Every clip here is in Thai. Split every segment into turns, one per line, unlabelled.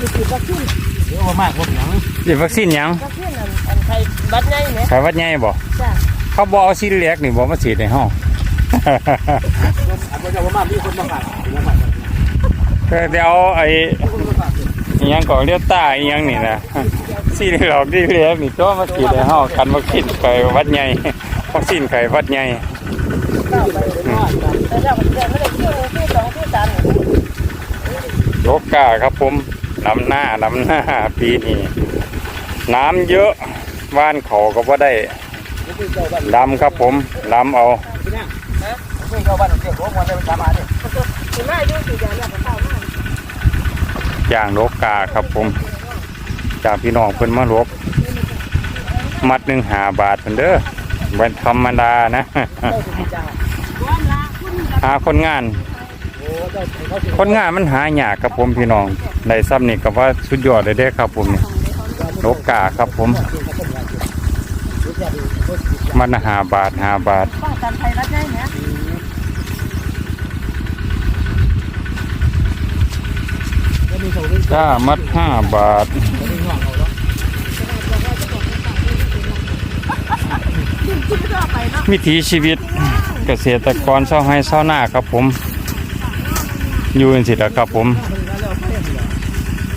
ไปฉีดวัคซีน
เดี๋ยวว่ามากคนหยัง
ฉีดวัคซีนหยัง
วัคซีนอันอันไข้บัดใหญ่เนี่ย
ไข้หวัดใหญ่บ่
จ้ะ
เขาบอกเอาซีเล็กนี่บอกมาฉีดในห้อง
อันก็จะว่ามากมีคนมาฝากมาฝาก
ก็เดี๋ยวไอ้
คนมาฝาก
อิหยังก่อนเรียกตาอิหยังนี่นะซีเล็กซีเล็กนี่ตัวมาฉีดในห้องกันวัคซีนไข้หวัดใหญ่วัคซีนไข้หวัดใหญ่
เข้าไปแต่เราเดือนไม่ได้เที่ยวที่สองที่สาม
โลกาครับผม นำหน้านำหน้าปีนี้น้ำเยอะว่านเขาก็ว่าได้ดำครับผมดำเอา
อนเข้าบ้านเที่ยวหัวมันได้ไปทำมาเนี่ย
ถึงแม่ยุ่งสี่เดือนแล้วก็เข้า
งโลกาครับผม จากพี่น้องเพิ่นมาลบมัดหนึ่งหาบาทเพิ่นเด้อเป็นธรรมดานะ หาคนงาน คนงานมันหายากครับผมพี่น้องได้ซ้ำนี่ก็ว่าสุดยอดเลยเด้อครับผมนี่โลกาครับผม มันหาบาทหาบาท
ป้องกันไข้บัดใหญ่เนี่ย
แล้วมีโซ่ด้วย
ถ้ามัดห้าบาท
แล้วมีง่วงเอาเนาะ
วิถีชีวิตเกษตรกรเศร้าให้เศร้าหน้าครับผม อยู่สิละครับผม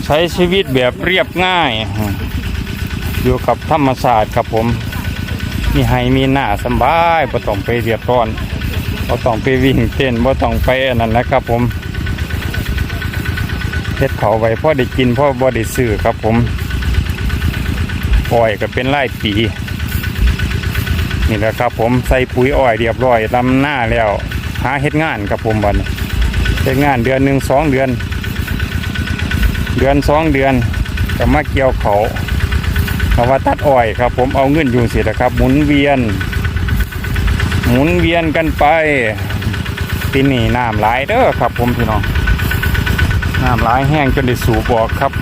ใช้ชีวิตแบบเรียบง่าย อยู่กับธรรมศาสตร์ครับผม มีให้มีหน้าสบายบ่ต้องไปเรียบร้อนบ่ต้องไปวิ่งเต้นบ่ต้องไปนนั้นนะครับผมเฮ็ดเขาไว้พ่อได้กินพ่อบ่ได้ซื้อครับผมอ้อยก็เป็นไร่ปีนี่แหละครับผมใส่ปุ๋ยอ้อยเรียบร้อยลำหน้าแล้ว หาเฮ็ดงานครับผมบัดน เฮ็ดงานเดือนหนึ่งสองเดือน เดือนสองเดือนก็มาเกี่ยวเขาเอาว่าตัดอ้อยครับ ผมเอาเงินอยู่สิละครับ หมุนเวียน หมุนเวียนกันไปปีนี้น้ำหลายเด้อครับ ผมพี่น้องน้ำหลายแห้งจนได้สูบออกครับ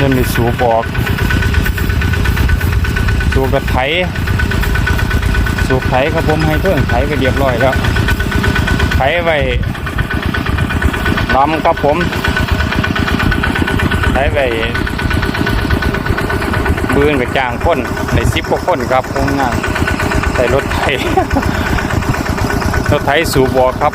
จนได้สูบออกสูบกระไถสูบไถครับผมให้เพื่อนไถไปเรียบร้อยแล้วไถไว้ ลำครับผมใช้ไปบืนกับจ้างคนในซิปกว่าคนครับผมงานใส่รถไถรถไถสูบบอครับ